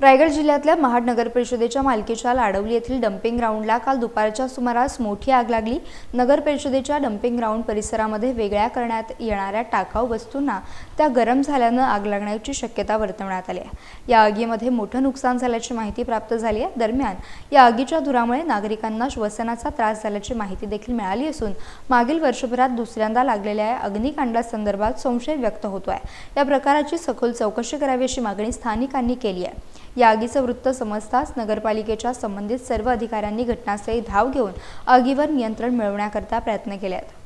रायगड जिल्ह्यातल्या महाड नगर परिषदेच्या मालकीच्या लाडवली येथील डम्पिंग ग्राउंडला काल दुपारच्या सुमारास मोठी आग लागली. नगर परिषदेच्या डम्पिंग ग्राउंड परिसरामध्ये वेगळ्या करण्यात येणाऱ्या टाकाऊ वस्तूंना त्या गरम झाल्यानं आग लागण्याची शक्यता वर्तवण्यात आली आहे. या आगीमध्ये मोठं नुकसान झाल्याची माहिती प्राप्त झाली आहे. दरम्यान या आगीच्या धुरामुळे नागरिकांना श्वसनाचा त्रास झाल्याची माहिती देखील मिळाली असून मागील वर्षभरात दुसऱ्यांदा लागलेल्या या अग्निकांडासंदर्भात संशय व्यक्त होतो आहे या प्रकाराची सखोल चौकशी करावी अशी मागणी स्थानिकांनी केली आहे. या आगीचं वृत्त समजताच नगरपालिकेच्या संबंधित सर्व अधिकाऱ्यांनी घटनास्थळी धाव घेऊन आगीवर नियंत्रण मिळवण्याकरता प्रयत्न केल्यात